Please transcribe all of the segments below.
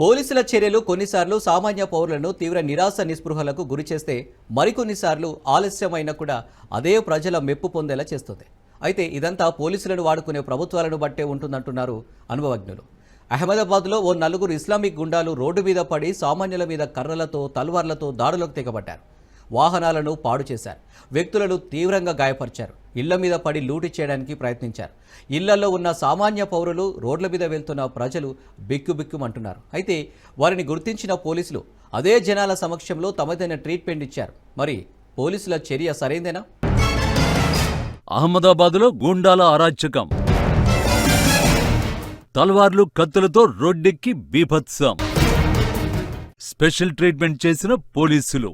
పోలీసుల చర్యలు కొన్నిసార్లు సామాన్య పౌరులను తీవ్ర నిరాశ నిస్పృహలకు గురిచేస్తే మరికొన్నిసార్లు ఆలస్యమైనా కూడా అదే ప్రజల మెప్పు పొందేలా చేస్తుంది. అయితే ఇదంతా పోలీసులను వాడుకునే ప్రభుత్వాలను బట్టే ఉంటుందంటున్నారు అనుభవజ్ఞులు. అహ్మదాబాద్లో ఓ నలుగురు ఇస్లామిక్ గుండాలు రోడ్డు మీద పడి సామాన్యుల మీద కర్రలతో తల్వార్లతో దాడులకు తెగబడ్డారు. వాహనాలను పాడు చేశారు. వ్యక్తులను తీవ్రంగా గాయపరిచారు. ఇళ్ళ మీద పడి లూటి చేయడానికి ప్రయత్నించారు. ఇళ్ళలో ఉన్న సామాన్య పౌరులు రోడ్ల మీద వెళ్తున్న ప్రజలు బిక్కుబిక్కుమంటున్నారు. అయితే వారిని గుర్తించిన పోలీసులు అదే జనాల సమక్షంలో తమదైన ట్రీట్మెంట్ ఇచ్చారు. మరి పోలీసుల చర్య సరైందేనా? అహ్మదాబాదులో గూండాల అరాచకం. తల్వార్లు కత్తులతో రోడ్డెక్కి బీభత్సం. స్పెషల్ ట్రీట్మెంట్ చేసిన పోలీసులు.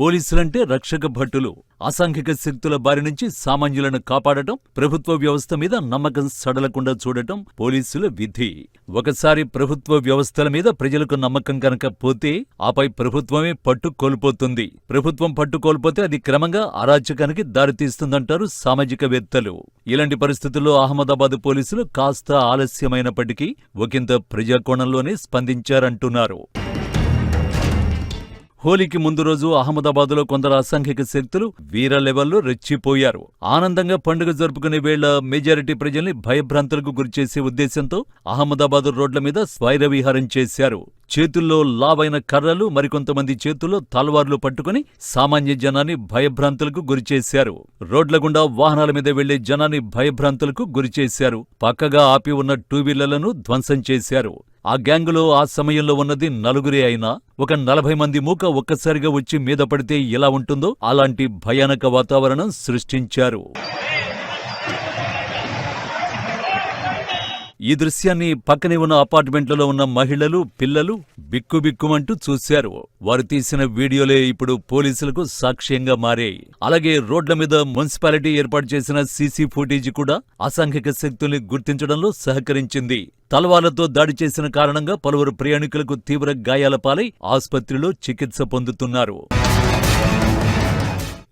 పోలీసులంటే రక్షక భటులు. అసాంఘిక శక్తుల బారి నుంచి సామాన్యులను కాపాడటం ప్రభుత్వ వ్యవస్థ మీద నమ్మకం సడలకుండా చూడటం పోలీసుల విధి. ఒకసారి ప్రభుత్వ వ్యవస్థల మీద ప్రజలకు నమ్మకం కనుక పోతే ఆపై ప్రభుత్వమే పట్టు కోల్పోతుంది ప్రభుత్వం పట్టు కోల్పోతే అది క్రమంగా అరాచకానికి దారితీస్తుందంటారు సామాజికవేత్తలు. ఇలాంటి పరిస్థితుల్లో అహ్మదాబాద్ పోలీసులు కాస్త ఆలస్యమైనప్పటికీ ఒకంత ప్రజాకోణంలోనే స్పందించారంటున్నారు. హోలీకి ముందు రోజు అహ్మదాబాద్లో కొందరు అసంఖ్యక శక్తులు వీర లెవెల్లో రెచ్చిపోయారు. ఆనందంగా పండుగ జరుపుకునే వేళ మెజారిటీ ప్రజల్ని భయభ్రాంతులకు గురిచేసే ఉద్దేశంతో అహ్మదాబాద్ రోడ్ల మీద స్వైరవిహారం చేశారు. చేతుల్లో లావైన కర్రలు మరికొంతమంది చేతుల్లో తల్వార్లు పట్టుకుని సామాన్య జనాన్ని భయభ్రాంతులకు గురిచేశారు రోడ్ల గుండా వాహనాల మీద వెళ్ళే జనాన్ని భయభ్రాంతులకు గురిచేశారు పక్కగా ఆపి ఉన్న టూవీలర్లను ధ్వంసం చేశారు. ఆ గ్యాంగులో ఆ సమయంలో ఉన్నది నలుగురే అయినా ఒక నలభై మంది మూక ఒక్కసారిగా వచ్చి మీద పడితే ఎలా ఉంటుందో అలాంటి భయానక వాతావరణం సృష్టించారు. ఈ దృశ్యాన్ని పక్కనే ఉన్న అపార్ట్మెంట్లలో ఉన్న మహిళలు పిల్లలు బిక్కుబిక్కుమంటూ చూశారు. వారు తీసిన వీడియోలే ఇప్పుడు పోలీసులకు సాక్ష్యంగా మారాయి. అలాగే రోడ్ల మీద మున్సిపాలిటీ ఏర్పాటు చేసిన సీసీ ఫుటేజీ కూడా అసాంఘిక శక్తుల్ని గుర్తించడంలో సహకరించింది. తలవాలతో దాడి చేసిన కారణంగా పలువురు ప్రయాణికులకు తీవ్ర గాయాల పాలై ఆసుపత్రిలో చికిత్స పొందుతున్నారు.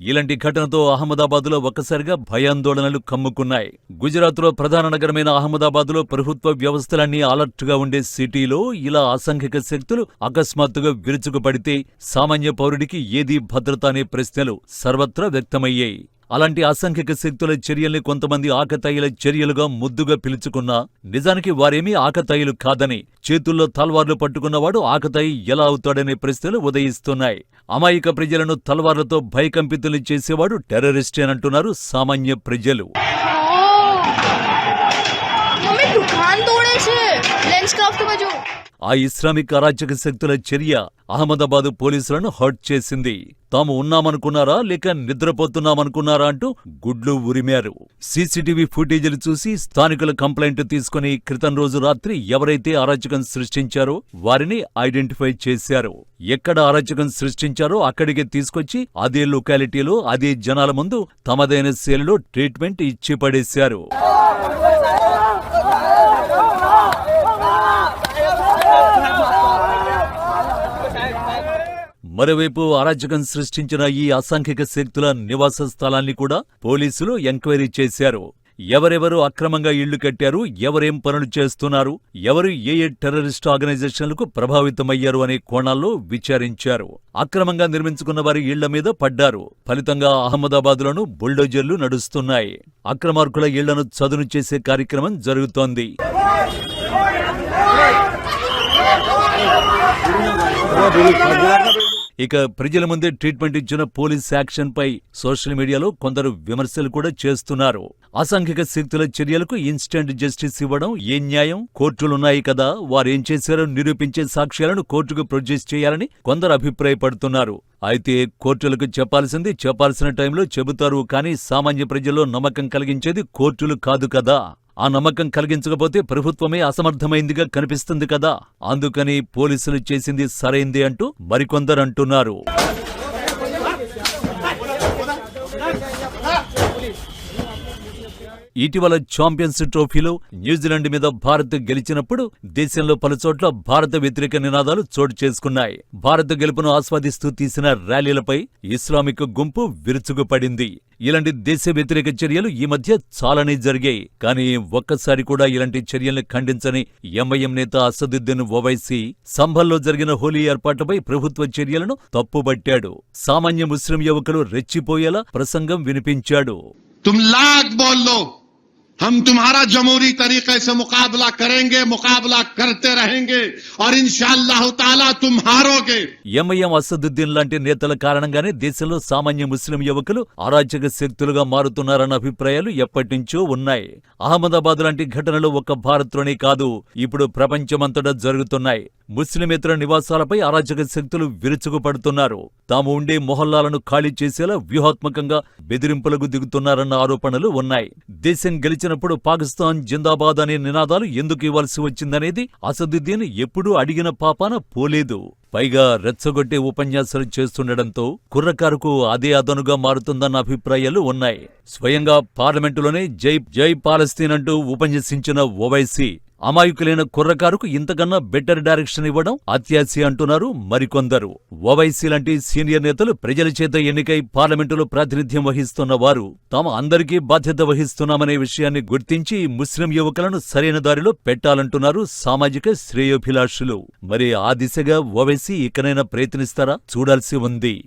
ఇలాంటి ఘటనతో అహ్మదాబాద్లో ఒక్కసారిగా భయాందోళనలు కమ్ముకున్నాయి. గుజరాత్లో ప్రధాన నగరమైన అహ్మదాబాద్లో ప్రభుత్వ వ్యవస్థలన్నీ అలర్ట్గా ఉండే సిటీలో ఇలా అసంఖ్యక శక్తులు అకస్మాత్తుగా విరుచుకుపడితే సామాన్య పౌరుడికి ఏదీ భద్రత అనే ప్రశ్నలు సర్వత్రా వ్యక్తమయ్యాయి. అలాంటి అసంఖ్యక శక్తుల చర్యల్ని కొంతమంది ఆకతాయిల చర్యలుగా ముద్దుగా పిలుచుకున్నా నిజానికి వారేమీ ఆకతాయిలు కాదని చేతుల్లో తల్వార్లు పట్టుకున్నవాడు ఆకతాయి ఎలా అవుతాడనే ప్రశ్నలు ఉదయిస్తున్నాయి. అమాయక ప్రజలను తల్వార్లతో భయకంపితులు చేసేవాడు టెర్రరిస్టేనంటున్నారు సామాన్య ప్రజలు. ఆ ఇస్లామిక్ అరాచక శక్తుల చర్య అహ్మదాబాద్ పోలీసులను హర్ట్ చేసింది. తాము ఉన్నామనుకున్నారా లేక నిద్రపోతున్నామనుకున్నారా అంటూ గుడ్లు ఉరిమారు. సీసీటీవీ ఫుటేజీలు చూసి స్థానికుల కంప్లైంట్ తీసుకుని క్రితం రోజు రాత్రి ఎవరైతే అరాచకం సృష్టించారో వారిని ఐడెంటిఫై చేశారు. ఎక్కడ అరాచకం సృష్టించారో అక్కడికి తీసుకొచ్చి అదే లొకాలిటీలో అదే జనాల ముందు తమదైన శైలిలో ట్రీట్మెంట్ ఇచ్చి పడేశారు మరోవైపు అరాచకం సృష్టించిన ఈ అసాంఘిక శక్తుల నివాస స్థలాన్ని కూడా పోలీసులు ఎంక్వైరీ చేశారు ఎవరెవరు అక్రమంగా ఇళ్ళు కట్టారు ఎవరేం పనులు చేస్తున్నారు ఎవరు ఏ ఏ టెర్రరిస్ట్ ఆర్గనైజేషన్లకు ప్రభావితమయ్యారు అనే కోణాల్లో విచారించారు అక్రమంగా నిర్మించుకున్న వారి ఇళ్ళ మీద పడ్డారు ఫలితంగా అహ్మదాబాద్లోనూ బుల్డోజర్లు నడుస్తున్నాయి అక్రమార్కుల ఇళ్ళను చదును చేసే కార్యక్రమం జరుగుతోంది ఇక ప్రజల ముందే ట్రీట్మెంట్ ఇచ్చిన పోలీస్ యాక్షన్ పై సోషల్ మీడియాలో కొందరు విమర్శలు కూడా చేస్తున్నారు. అసాంఘిక శక్తుల చర్యలకు ఇన్స్టెంట్ జస్టిస్ ఇవ్వడం ఏ న్యాయం? కోర్టులున్నాయి కదా వారేం చేశారో నిరూపించే సాక్ష్యాలను కోర్టుకు ప్రొడ్యూస్ చేయాలని కొందరు అభిప్రాయపడుతున్నారు. అయితే కోర్టులకు చెప్పాల్సింది చెప్పాల్సిన టైంలో చెబుతారు కానీ సామాన్య ప్రజల్లో నమ్మకం కలిగించేది కోర్టులు కాదు కదా. ఆ నమ్మకం కలిగించకపోతే ప్రభుత్వమే అసమర్థమైందిగా కనిపిస్తుంది కదా. అందుకని పోలీసులు చేసింది సరైంది అంటూ మరికొందరు అంటున్నారు ఇటీవల ఛాంపియన్స్ ట్రోఫీలో న్యూజిలాండ్ మీద భారత్ గెలిచినప్పుడు దేశంలో పలుచోట్ల భారత వ్యతిరేక నినాదాలు చోటు చేసుకున్నాయి. భారత గెలుపును ఆస్వాదిస్తూ తీసిన ర్యాలీలపై ఇస్లామిక్ గుంపు విరుచుకుపడింది. ఇలాంటి దేశ వ్యతిరేక చర్యలు ఈ మధ్య చాలానే జరిగాయి. కానీ ఒక్కసారి కూడా ఇలాంటి చర్యల్ని ఖండించని ఎంఐఎం నేత అసదుద్దీన్ ఓవైసీ సంభల్లో జరిగిన హోలీ ఏర్పాటుపై ప్రభుత్వ చర్యలను తప్పుబట్టాడు. సామాన్య ముస్లిం యువకులు రెచ్చిపోయేలా ప్రసంగం వినిపించాడు. తుమ్ हम तुम्हारा जमहूरी तरीके से मुकाबला करेंगे मुकाबला करते रहेंगे और इंशाअल्लाह ताला तुम हारोगे ఎంఐఎం అసదుద్దీన్ లాంటి నేతల కారణంగానే దేశంలో సామాన్య ముస్లిం యువకులు అరాచక శక్తులుగా మారుతున్నారన్న అభిప్రాయాలు ఎప్పటినుంచో ఉన్నాయి అహ్మదాబాద్ లాంటి ఘటనలు ఒక్క భారత్లోనే కాదు ఇప్పుడు ప్రపంచమంతటా జరుగుతున్నాయి ముస్లిమేతర నివాసాలపై అరాచక శక్తులు విరుచుకుపడుతున్నారు తాము ఉండే మొహల్లాలను ఖాళీ చేసేలా వ్యూహాత్మకంగా బెదిరింపులకు దిగుతున్నారన్న ఆరోపణలు ఉన్నాయి దేశం గెలిచినప్పుడు పాకిస్తాన్ జిందాబాద్ అనే నినాదాలు ఎందుకు ఇవ్వాల్సి వచ్చిందనేది అసదుద్దీన్ ఎప్పుడూ అడిగిన పాపాన పోలేదు. పైగా రెచ్చగొట్టే ఉపన్యాసాలు చేస్తుండటంతో కుర్రకారుకు అదే అదనుగా మారుతుందన్న అభిప్రాయాలు ఉన్నాయి. స్వయంగా పార్లమెంటులోనే జై జై పాలస్తీన్ అంటూ ఉపన్యసించిన ఓవైసీ అమాయకులైన కుర్రకారుకు ఇంతకన్నా బెటర్ డైరెక్షన్ ఇవ్వడం అత్యాశి అంటున్నారు మరికొందరు. ఓవైసీ లాంటి సీనియర్ నేతలు ప్రజల చేత ఎన్నికై పార్లమెంటులో ప్రాతినిధ్యం వహిస్తున్న వారు తాము అందరికీ బాధ్యత వహిస్తున్నామనే విషయాన్ని గుర్తించి ముస్లిం యువకులను సరైన దారిలో పెట్టాలంటున్నారు సామాజిక శ్రేయోభిలాషులు. మరి ఆ దిశగా ఓవైసీ ఇకనైనా ప్రయత్నిస్తారా? చూడాల్సి ఉంది.